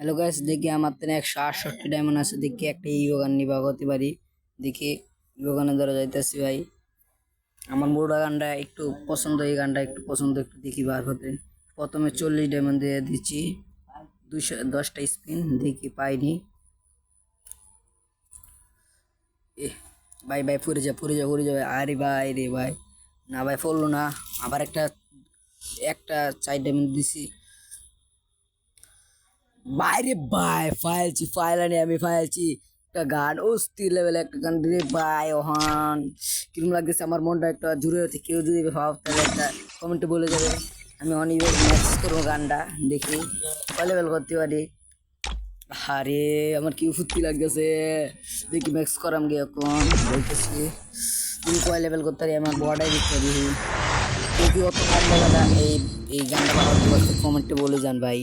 Hello guys দেখি আমার তো একশো আটষট্টি ডায়মন্ড আছে। দেখি একটা ইয়োগান নিবা করতে পারি। দেখি ইয়োগানের দ্বারা যাইতেছি ভাই। আমার বুড়া গানটা একটু পছন্দ, এই গানটা একটু পছন্দ, একটু দেখি বার হতে। প্রথমে চল্লিশ ডায়মন্ড দিয়ে দিচ্ছি। দুশো দশটা স্পিন দেখি পাইনি। এ ভাই ভাই, ফুরে যা ফুরে যা, ফুরে যাবে আরে ভাই রে ভাই। না ভাই পড়ল না। আবার একটা একটা চার ডায়মন্ড দিছি। বাইরে ভাই ফাইলছি ফাইল আনি আমি ফাইলছি একটা গান, অস্থির লেভেল একটা গান, রে ভাই ওহান। কিরম লাগতেছে আমার মনটা একটা জুড়ে হচ্ছে কেউ যদি ভাব তাহলে একটা কমেন্টে বলে যাবে। আমি অনেক ম্যাসেজ করব গানটা, দেখি। লেভেল করতে পারি? আরে, আমার কি ফুর্তি লাগতেছে। দেখি ম্যাক্স করাম গিয়ে এখন, বলতেছি। তুমি কয় লেভেল করতে পারি? আমার বড়াই দিতে পারি ভালো লাগে এই এই গানটা ভালো কমেন্টে বলে যান ভাই।